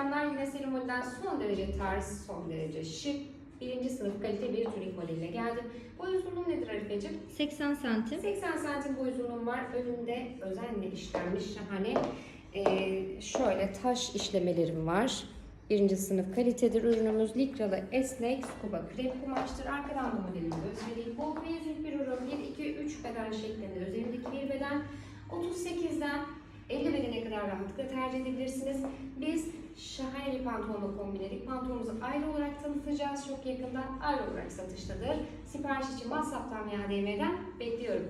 selamlar. Yine Selim Model'den son derece tarz, son derece şık, birinci sınıf kalite bir tunik modeliyle geldim. Boy uzunluğum nedir Arifeciğim? 80 santim. 80 santim boy uzunluğum var. Önünde özenle işlenmiş şahane ee, şöyle taş işlemelerim var. Birinci sınıf kalitedir ürünümüz. Likralı esnek scuba krep kumaştır. Arkadan da modelini göstereyim. Bol ve yüzlük bir ürün. 1, 2, 3 beden şeklinde. Üzerindeki bir beden 38'den 50 bedene kadar rahatlıkla tercih edebilirsiniz. Biz pantolonla kombinledik. Pantolonumuzu ayrı olarak tanıtacağız. Çok yakında ayrı olarak satıştadır. Sipariş için WhatsApp'tan veya DM'den bekliyorum.